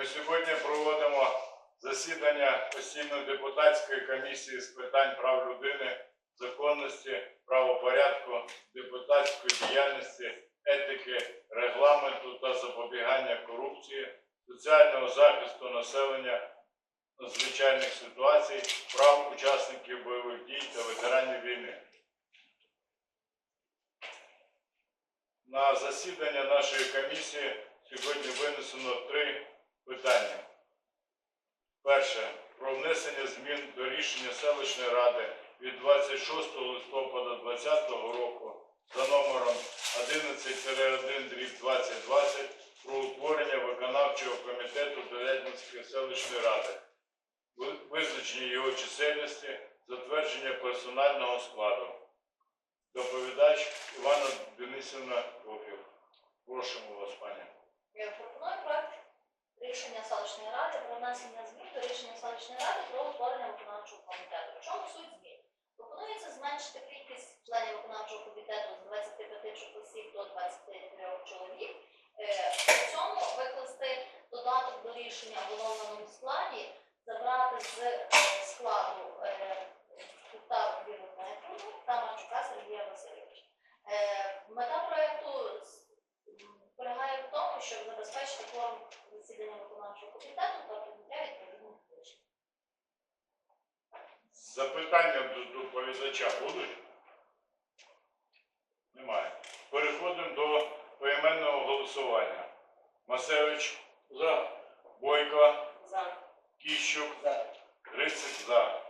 Ми сьогодні проводимо засідання постійної депутатської комісії з питань прав людини, законності, правопорядку, депутатської діяльності, етики, регламенту та запобігання корупції, соціального захисту населення надзвичайних ситуацій, прав учасників бойових дій та ветеранів війни. На засідання нашої комісії сьогодні винесено три питання. Перше. Про внесення змін до рішення селищної ради від 26 листопада 2020 року за номером 11-1 2020 про утворення виконавчого комітету Делятинської селищної ради, визначення його чисельності, затвердження персонального складу. Доповідач Івана Денисівна Кофів. Просимо вас, пані. Я пропоную проект рішення селищної ради про внесення змін до рішення селищної ради про утворення виконавчого комітету. В чому суть змін? Пропонується зменшити кількість членів виконавчого комітету з 25 осіб до 23 чоловік. В При цьому викласти додаток до рішення в оновленому складі, забрати з е, складу е, Кута Віру Дмитрівну та Марчука Сергія Васильовича. Е, Мета проекту з- м, полягає в тому, щоб забезпечити форм засідання виконавчого комітету та прийняття відповідних рішень. Запитання до доповідача будуть? Немає. Переходимо до поіменного голосування. Масевич за. Бойко, За. Кіщук, Грицик за.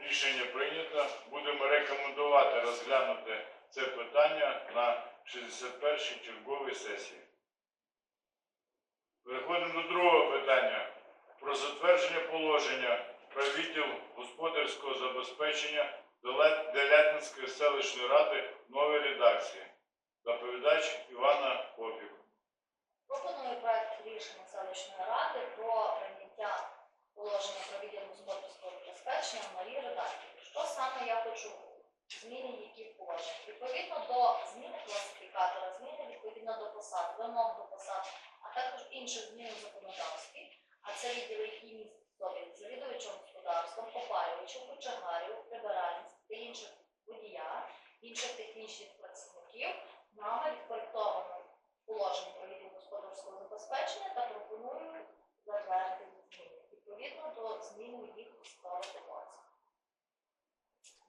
Рішення прийнято. Будемо рекомендувати розглянути це питання на 61-й черговій сесії. Переходимо до другого питання про затвердження положення про відділ господарського забезпечення Делятинської селищної ради в новій редакції. Доповідач Івана Попік. Пропоную проект рішення селищної ради про прийняття положення про відділ господарського забезпечення в новій редакції. Що саме я хочу зміни, які в? Відповідно до зміни класифікатора, зміни відповідно до посад, вимог до посад, а також інших змін у законодавстві, а це відділи, які містять в собі завідувачем господарством, опалювачем, кочегарів, прибиральниць та інших водія, інших технічних працівників, нами відкоректовано положення про відділ господарського забезпечення та пропоную затвердити зміни відповідно до змін їх посадових емоцій.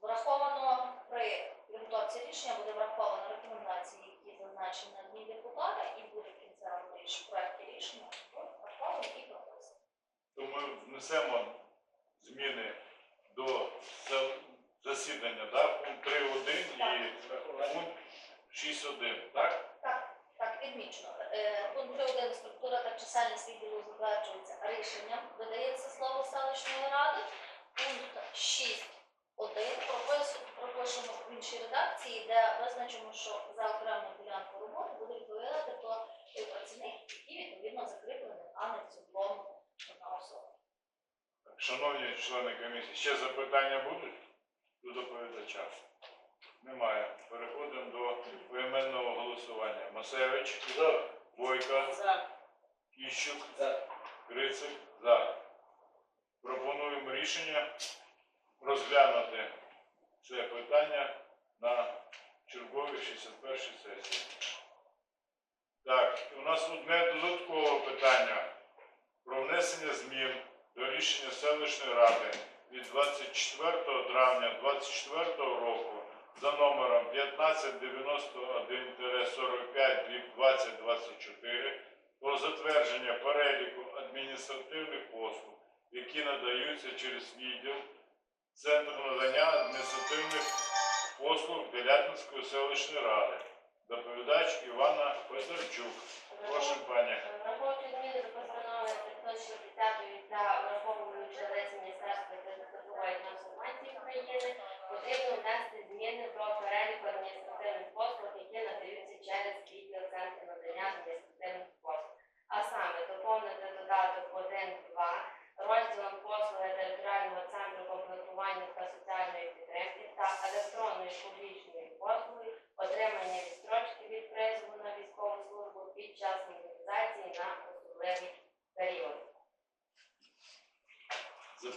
Враховано при підготовці рішення буде враховано рекомендації, які зазначені на дні депутата, і буде в кінцевому ріш проекті рішення враховано і прописано. То ми внесемо зміни до засідання, да? пункт 3.1 і пункт 6.1, так? Так, так, відмічено. Е, Пункт 3.1 структура та чисельність відділу затверджується рішенням, додається слово селищної ради. Пункт 6.1 пропис- пропишемо в іншій редакції, де визначимо, що за окрему ділянку Шановні члени комісії, ще запитання будуть до доповідача? Немає. Переходимо до поіменного голосування. Масевич, за. Бойко, За. Іщук, Грицик, за. Пропонуємо рішення розглянути це питання на черговій 61 сесії. Так, у нас одне додаткове питання про внесення змін до рішення селищної ради від 24 травня 2024 року за номером 1591-45-2024 про затвердження переліку адміністративних послуг, які надаються через відділ Центру надання адміністративних послуг Делятинської селищної ради. Доповідач Івана Федорчук. Прошу, пані. Враховуючи зміни до постанови 560 та враховуючи лист Міністерства цифрової трансформації України, потрібно внести зміни до переліку адміністративних послуг, які надаються через відділ Центру надання адміністративних послуг. А саме доповнити додаток 1.2 розділом послуги територіального центру комплектування та соціальної підтримки та електронної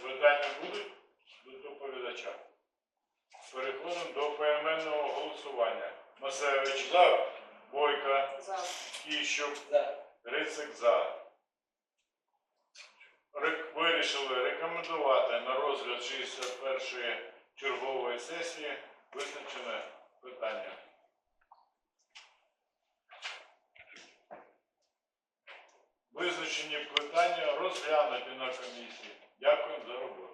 Запитання будуть до доповідача. Переходимо до поіменного голосування. Масевич, За. Бойка, За. Кіщук, За. Рицик за. Рек- Вирішили рекомендувати на розгляд 61-ї чергової сесії визначене питання. Визначені питання розглянуті на комісії. Дякую за роботу.